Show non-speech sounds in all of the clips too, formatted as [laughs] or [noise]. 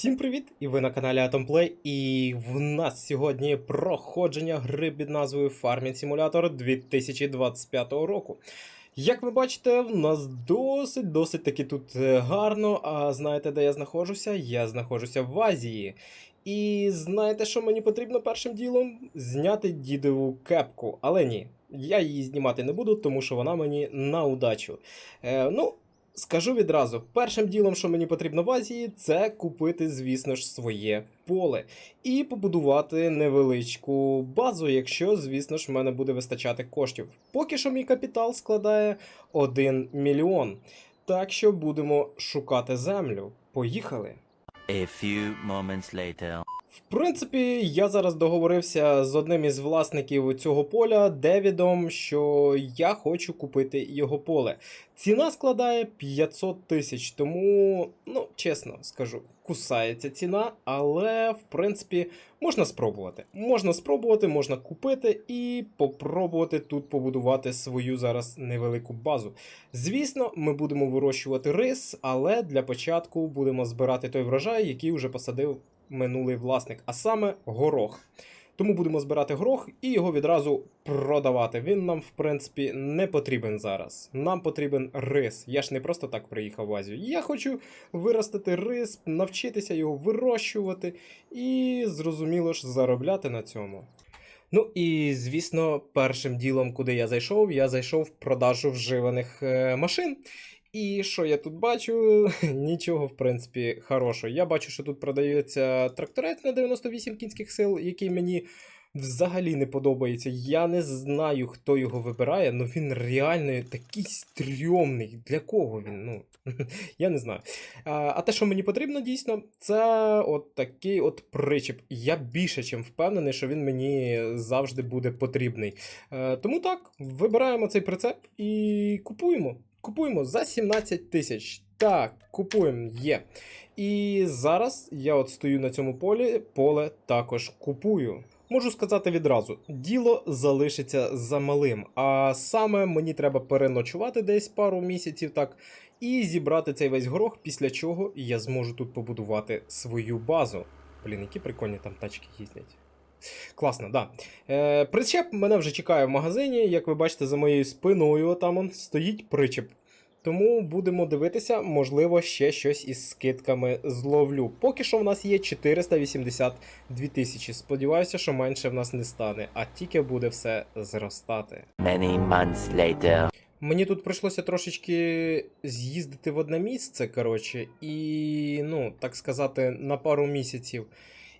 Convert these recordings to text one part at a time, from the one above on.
Всім привіт! І ви на каналі Atomplay, і в нас сьогодні проходження гри під назвою Farming Simulator 2025 року. Як ви бачите, в нас досить досить таки тут е, гарно. А знаєте, де я знаходжуся? Я знаходжуся в Азії. І знаєте, що мені потрібно першим ділом? Зняти дідову кепку. Але ні, я її знімати не буду, тому що вона мені на удачу. Е, ну, Скажу відразу, першим ділом, що мені потрібно в Азії, це купити, звісно ж, своє поле і побудувати невеличку базу, якщо, звісно ж, в мене буде вистачати коштів. Поки що мій капітал складає 1 мільйон. Так що будемо шукати землю. Поїхали! A few moments later. В принципі, я зараз договорився з одним із власників цього поля Девідом, що я хочу купити його поле. Ціна складає 500 тисяч, тому, ну, чесно скажу, кусається ціна, але в принципі можна спробувати. Можна спробувати, можна купити і попробувати тут побудувати свою зараз невелику базу. Звісно, ми будемо вирощувати рис, але для початку будемо збирати той врожай, який вже посадив минулий власник, а саме горох. Тому будемо збирати горох і його відразу продавати. Він нам, в принципі, не потрібен зараз. Нам потрібен рис. Я ж не просто так приїхав в Азію. Я хочу виростити рис, навчитися його вирощувати і, зрозуміло ж, заробляти на цьому. Ну і звісно, першим ділом, куди я зайшов, я зайшов в продажу вживаних е, машин. І що я тут бачу? [laughs] Нічого, в принципі, хорошого. Я бачу, що тут продається тракторець на 98 кінських сил, який мені взагалі не подобається. Я не знаю, хто його вибирає, але він реально такий стрьомний. Для кого він? Ну, [laughs] я не знаю. А, те, що мені потрібно дійсно, це от такий от причіп. Я більше чим впевнений, що він мені завжди буде потрібний. Е, тому так, вибираємо цей прицеп і купуємо. Купуємо за 17 тисяч. Так, купуємо є. І зараз я от стою на цьому полі, поле також купую. Можу сказати відразу, діло залишиться за малим. А саме мені треба переночувати десь пару місяців, так, і зібрати цей весь горох, після чого я зможу тут побудувати свою базу. Блін, які прикольні там тачки їздять. Класно, да. Е, причеп мене вже чекає в магазині. Як ви бачите, за моєю спиною там он стоїть причеп. Тому будемо дивитися, можливо, ще щось із скидками зловлю. Поки що в нас є 482 тисячі. Сподіваюся, що менше в нас не стане, а тільки буде все зростати. Many months later. Мені тут прийшлося трошечки з'їздити в одне місце, коротше, і, ну, так сказати, на пару місяців.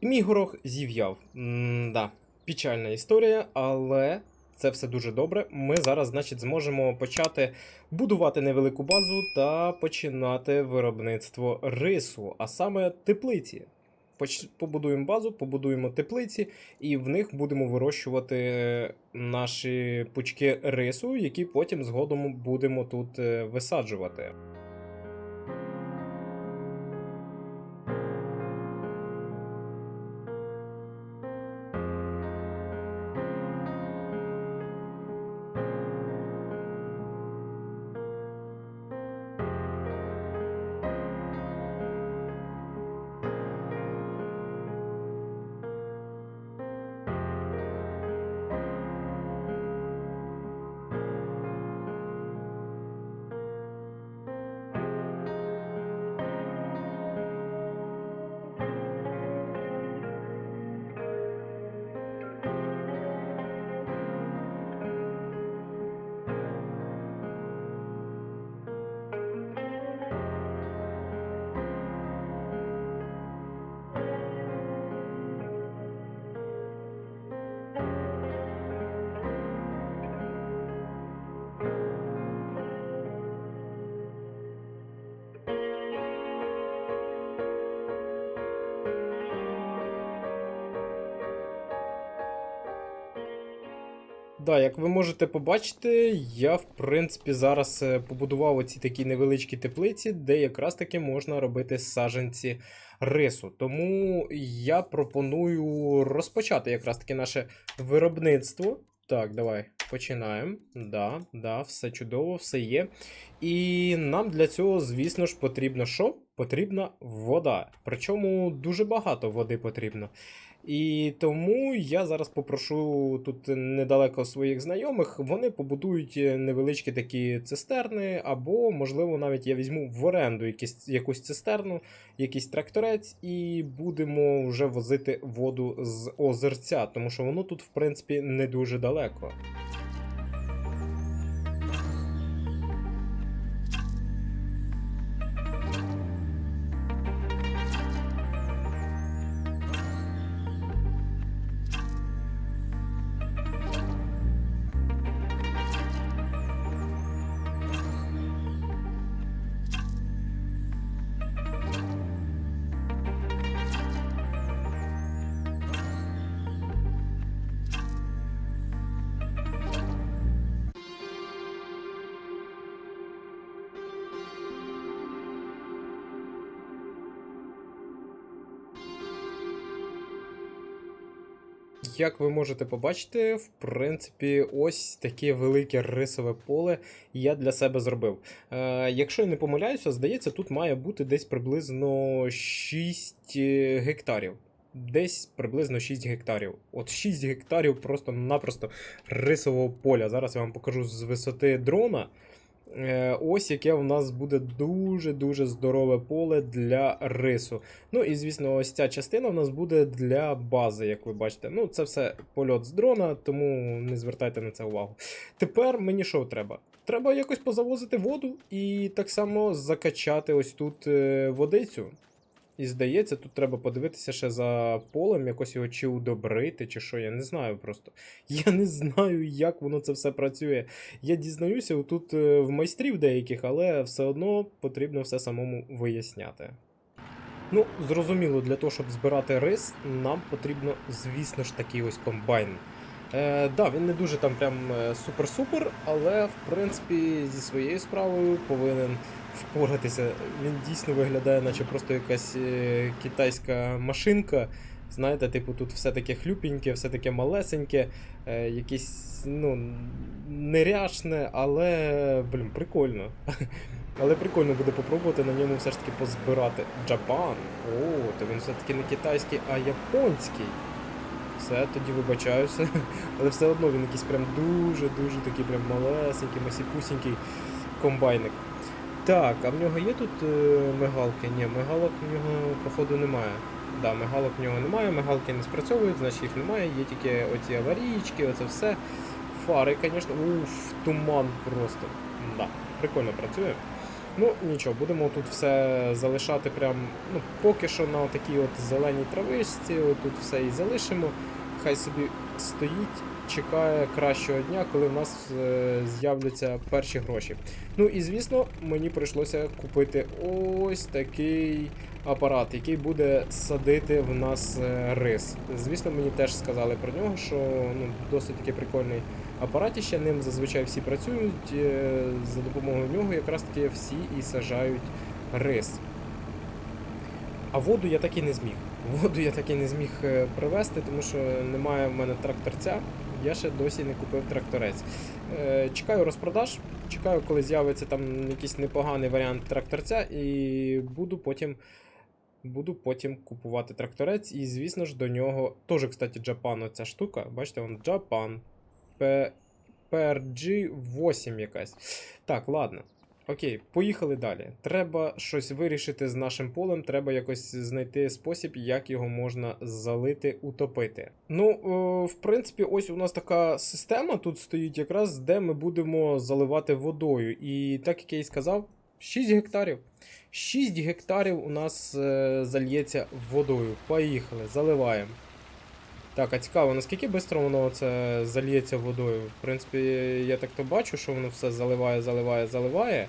І мій горох зів'яв. М-да, печальна історія, але це все дуже добре. Ми зараз, значить, зможемо почати будувати невелику базу та починати виробництво рису, а саме теплиці. Побудуємо базу, побудуємо теплиці, і в них будемо вирощувати наші пучки рису, які потім згодом будемо тут е, висаджувати. Да, як ви можете побачити, я в принципі зараз е, побудував оці такі невеличкі теплиці, де якраз таки можна робити саджанці рису. Тому я пропоную розпочати якраз таки наше виробництво. Так, давай починаємо. Да, да, все чудово, все є. І нам для цього, звісно ж, потрібно що? потрібна вода. Причому дуже багато води потрібно. І тому я зараз попрошу тут недалеко своїх знайомих, вони побудують невеличкі такі цистерни, або, можливо, навіть я візьму в оренду якісь, якусь цистерну, якийсь тракторець, і будемо вже возити воду з озерця, тому що воно тут, в принципі, не дуже далеко. Як ви можете побачити, в принципі, ось таке велике рисове поле я для себе зробив. Е, якщо я не помиляюся, здається, тут має бути десь приблизно 6 гектарів. Десь приблизно 6 гектарів. От 6 гектарів просто-напросто рисового поля. Зараз я вам покажу з висоти дрона. Е, Ось яке у нас буде дуже-дуже здорове поле для рису. Ну і звісно, ось ця частина у нас буде для бази, як ви бачите. Ну, це все польот з дрона, тому не звертайте на це увагу. Тепер мені що треба? Треба якось позавозити воду і так само закачати ось тут е, водицю. І здається, тут треба подивитися ще за полем, якось його чи удобрити, чи що, я не знаю просто. [laughs] Я не знаю, як воно це все працює. Я дізнаюся тут в майстрів деяких, але все одно потрібно все самому виясняти. Ну, зрозуміло, для того, щоб збирати рис, нам потрібно, звісно ж, такий ось комбайн. Е, да, він не дуже там прям е, супер-супер, але в принципі зі своєю справою повинен впоратися. Він дійсно виглядає, наче просто якась е, китайська машинка. Знаєте, типу, тут все таке хлюпеньке, все таке малесеньке, е, якесь, ну, неряшне, але, блін, прикольно. [laughs] Але прикольно буде попробувати на ньому все ж таки позбирати. Джапан. О, то він все-таки не китайський, а японський. Все, тоді вибачаюся. [laughs] Але все одно він якийсь прям дуже-дуже такий прям малесенький, масіпусінький комбайник. Так, а в нього є тут е, мигалки? Ні, мигалок в нього, походу, немає. Да, мигалок в нього немає, мигалки не спрацьовують, значить їх немає, є тільки оці аварійки, оце все. Фари, звісно, уф, туман просто. Да, прикольно працює. Ну, нічого, будемо тут все залишати прям, ну, поки що на такій от зеленій травичці, тут все і залишимо. Хай собі стоїть, чекає кращого дня, коли в нас е, з'являться перші гроші. Ну і звісно, мені прийшлося купити ось такий апарат, який буде садити в нас е, рис. Звісно, мені теж сказали про нього, що ну, досить таки прикольний апаратіще. Ним зазвичай всі працюють. е, За допомогою нього якраз таки всі і сажають рис. А воду я так і не зміг. Воду я так і не зміг привезти, тому що немає в мене тракторця. Я ще досі не купив тракторець. Е, Чекаю розпродаж, чекаю, коли з'явиться там якийсь непоганий варіант тракторця, і буду потім. Буду потім купувати тракторець, і, звісно ж, до нього теж, кстати, Japan оця штука. Бачите, вон P- PRG8 якась. Так, ладно. Окей, поїхали далі. Треба щось вирішити з нашим полем, треба якось знайти спосіб, як його можна залити, утопити. Ну, в принципі, ось у нас така система тут стоїть, якраз де ми будемо заливати водою. І так як я і сказав, 6 гектарів. 6 гектарів у нас е, зальється водою. Поїхали, заливаємо. Так, а цікаво, наскільки швидко воно це зальється водою? В принципі, я так то бачу, що воно все заливає, заливає, заливає.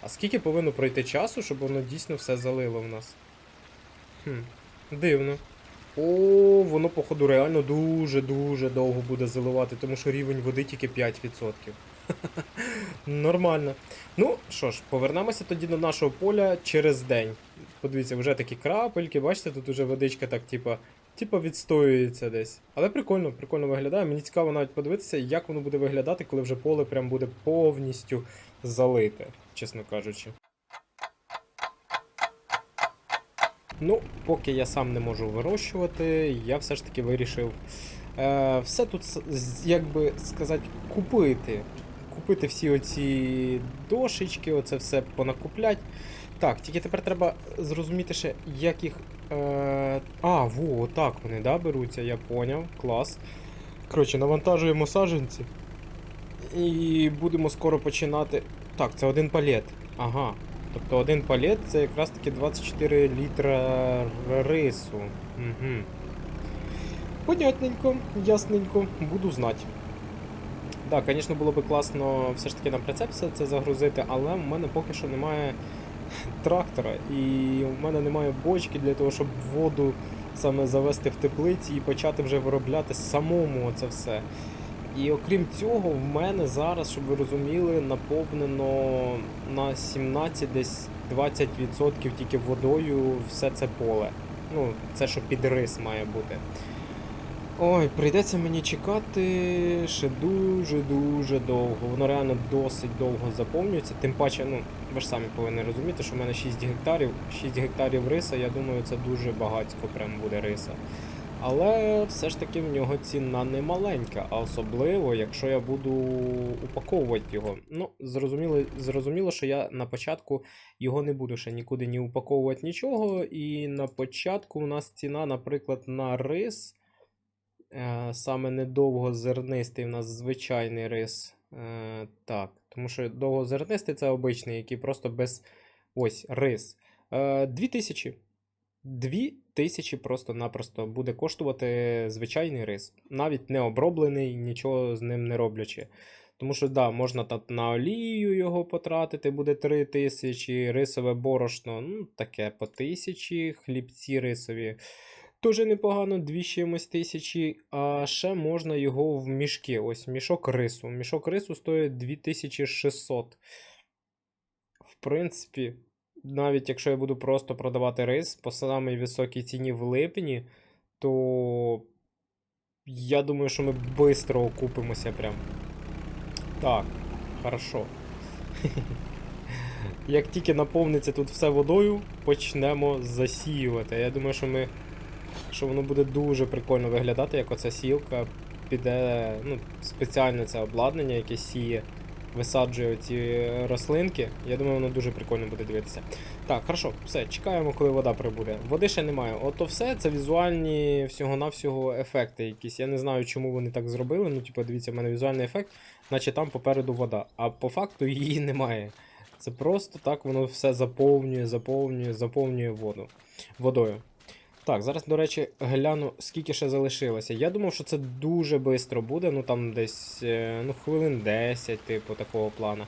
А скільки повинно пройти часу, щоб воно дійсно все залило в нас? Хм, дивно. О, воно, походу, реально дуже-дуже довго буде заливати, тому що рівень води тільки 5%. [laughs] Нормально. Ну що ж, повернемося тоді до нашого поля через день. Подивіться, вже такі крапельки, бачите, тут уже водичка так, типа, типа відстоюється десь. Але прикольно, прикольно виглядає. Мені цікаво навіть подивитися, як воно буде виглядати, коли вже поле прям буде повністю залите, чесно кажучи. Ну, поки я сам не можу вирощувати, я все ж таки вирішив е, все тут, як би сказати, купити. Купити всі оці дошечки, оце все понакуплять. Так, тільки тепер треба зрозуміти ще, як їх. Е... А, во, отак вони, да, беруться, я поняв. Клас. Коротше, навантажуємо саджанці. І будемо скоро починати. Так, це один палет. Ага. Тобто один палет це якраз таки 24 літра рису. Угу. Понятненько, ясненько, буду знати. Так, звісно, було би класно все ж таки на прицеп все це загрузити, але в мене поки що немає трактора, і в мене немає бочки для того, щоб воду саме завести в теплиці і почати вже виробляти самому це все. І окрім цього, в мене зараз, щоб ви розуміли, наповнено на 17 десь 20% тільки водою все це поле. Ну, це що під рис має бути. Ой, прийдеться мені чекати ще дуже-дуже довго. Воно реально досить довго заповнюється. Тим паче, ну, ви ж самі повинні розуміти, що в мене 6 гектарів. 6 гектарів риса, я думаю, це дуже багатько прям буде риса. Але все ж таки в нього ціна не маленька, а особливо, якщо я буду упаковувати його. Ну, зрозуміло, зрозуміло, що я на початку його не буду ще нікуди не упаковувати нічого. І на початку у нас ціна, наприклад, на рис. Е, саме недовгозернистий у нас звичайний рис. Е, так, тому що довгозернистий це обичний, який просто без. Ось, рис. Е, 2000. 2000 просто-напросто буде коштувати звичайний рис. Навіть не оброблений, нічого з ним не роблячи. Тому що, да, можна та- на олію його потратити, буде 3000, рисове борошно, ну, таке по 1000, хлібці рисові. Дуже непогано, дві чимось тисячі. А ще можна його в мішки. Ось мішок рису. Мішок рису стоїть 2600. В принципі, навіть якщо я буду просто продавати рис по самій високій ціні в липні, то я думаю, що ми швидко окупимося прям. Так, хорошо. [laughs] Як тільки наповниться тут все водою, почнемо засіювати. Я думаю, що ми що воно буде дуже прикольно виглядати, як оця сілка піде, ну, спеціальне це обладнання, яке сіє, висаджує ці рослинки. Я думаю, воно дуже прикольно буде дивитися. Так, хорошо, все, чекаємо, коли вода прибуде. Води ще немає. Ото все це візуальні всього-навсього ефекти якісь. Я не знаю, чому вони так зробили. Ну, типу, дивіться, в мене візуальний ефект, наче там попереду вода. А по факту її [laughs] немає. Це просто так воно все заповнює, заповнює, заповнює воду. водою. Так, зараз, до речі, гляну, скільки ще залишилося. Я думав, що це дуже швидко буде, ну там десь е, ну, хвилин 10, типу, такого плана.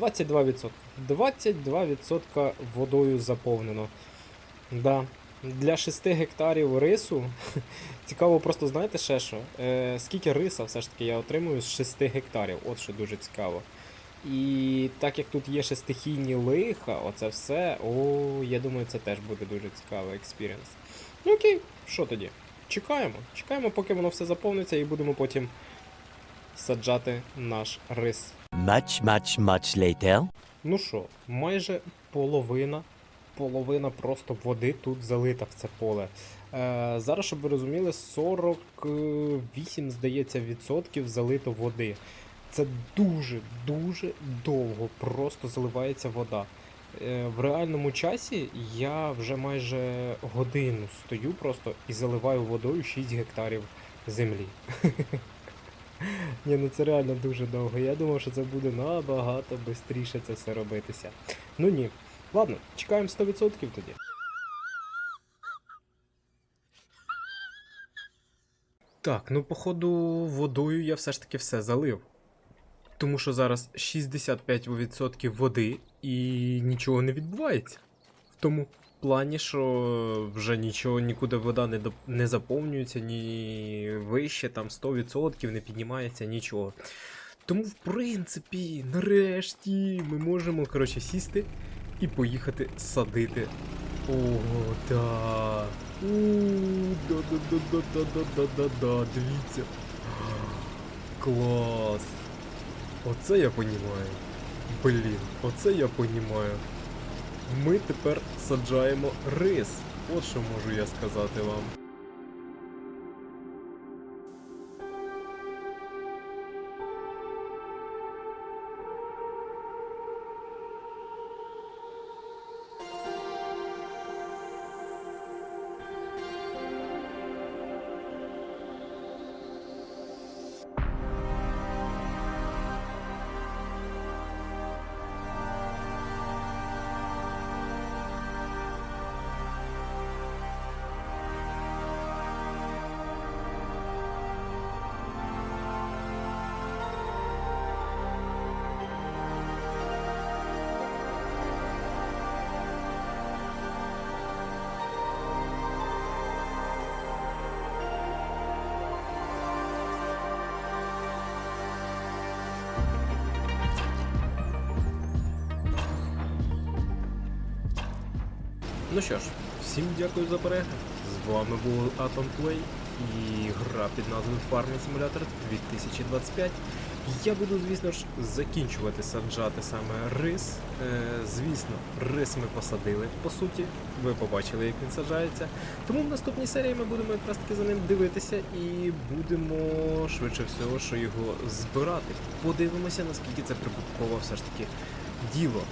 22%. 22% водою заповнено. Да. Для 6 гектарів рису. [laughs] Цікаво, просто знаєте ще що? Е, скільки риса все ж таки я отримую з 6 гектарів. От що дуже цікаво. І так як тут є ще стихійні лиха, оце все. О, я думаю, це теж буде дуже цікавий експірієнс. Ну окей, що тоді? Чекаємо. Чекаємо, поки воно все заповниться, і будемо потім саджати наш рис. Much, much, much later. Ну що, майже половина, половина просто води тут залита в це поле. Е, зараз, щоб ви розуміли, 48, здається, відсотків залито води. Це дуже, дуже довго просто заливається вода. Е, в реальному часі я вже майже годину стою просто і заливаю водою 6 гектарів землі. [laughs] Ні, ну це реально дуже довго. Я думав, що це буде набагато швидше це все робитися. Ну ні. Ладно, чекаємо 100% тоді. Так, ну походу водою я все ж таки все залив. Тому що зараз 65% води і нічого не відбувається. В тому плані, що вже нічого, нікуди вода не, доп- не заповнюється, ні вище, там 100% не піднімається, нічого. Тому, в принципі, нарешті ми можемо, коротше, сісти і поїхати садити. О, да. У, да-да-да-да-да-да-да-да, дивіться. Клас. Оце я понімаю. Блін, оце я понімаю. Ми тепер саджаємо рис. От що можу я сказати вам. Ну що ж, всім дякую за перегляд. З вами був Atom Play і гра під назвою Farming Simulator 2025. Я буду, звісно ж, закінчувати саджати саме рис. Е, звісно, рис ми посадили, по суті. Ви побачили, як він саджається. Тому в наступній серії ми будемо якраз таки за ним дивитися і будемо швидше всього, що його збирати. Подивимося, наскільки це прибутково все ж таки діло.